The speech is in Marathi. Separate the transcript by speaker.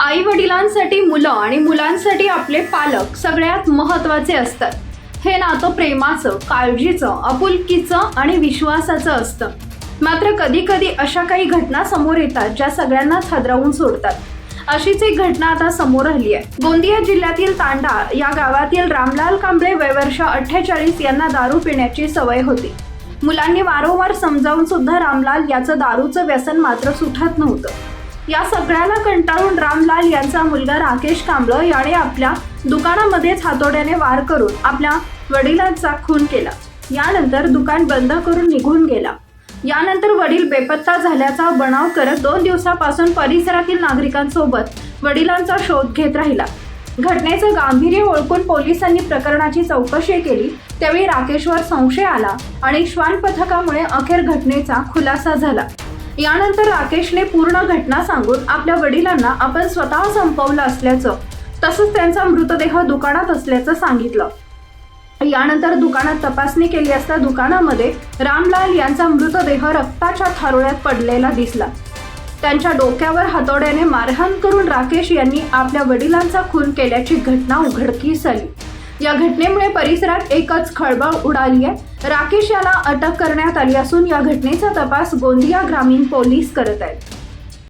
Speaker 1: आई वडिलांसाठी मुलं आणि मुलांसाठी आपले पालक सगळ्यात महत्त्वाचे असतात. हे नातं प्रेमाचं काळजीचं आपुलकीचं आणि विश्वासाचं असतं. मात्र कधी कधी अशा काही घटना समोर येतात ज्या सगळ्यांनाच हादरवून सोडतात. अशीच एक घटना आता समोर आली आहे. गोंदिया जिल्ह्यातील तांडा या गावातील रामलाल कांबळे वयवर्ष अठ्ठेचाळीस यांना दारू पिण्याची सवय होती. मुलांनी वारंवार समजावून सुद्धा रामलाल याचं दारूचं व्यसन मात्र सुटत नव्हतं. या सगळ्याला कंटाळून रामलाल यांचा मुलगा राकेश कांबळ याने आपल्या दुकानामध्येच हातोड्याने वार करून आपल्या वडिलांचा खून केला. यानंतर दुकान बंद करून निघून गेला. यानंतर वडील बेपत्ता झाल्याचा बनाव करत दोन दिवसापासून परिसरातील नागरिकांसोबत वडिलांचा शोध घेत राहिला. घटनेचं गांभीर्य ओळखून पोलिसांनी प्रकरणाची चौकशी केली. त्यावेळी राकेशवर संशय आला आणि श्वान पथकामुळे अखेर घटनेचा खुलासा झाला. यानंतर राकेशने पूर्ण घटना सांगून आपल्या वडिलांना आपण स्वतः संपवलं असल्याचं तसंच त्यांचा मृतदेह दुकानात असल्याचं सांगितलं. यानंतर दुकानात तपासणी केली असता दुकानामध्ये रामलाल यांचा मृतदेह रक्ताच्या थारोळ्यात पडलेला दिसला. त्यांच्या डोक्यावर हातोड्याने मारहाण करून राकेश यांनी आपल्या वडिलांचा खून केल्याची घटना उघडकीस आली. या घटनेमुळे परिसरात एकच खळबळ उडाली आहे. राकेश याला अटक करण्यात आली असून या घटनेचा तपास गोंदिया ग्रामीण पोलीस करत आहेत.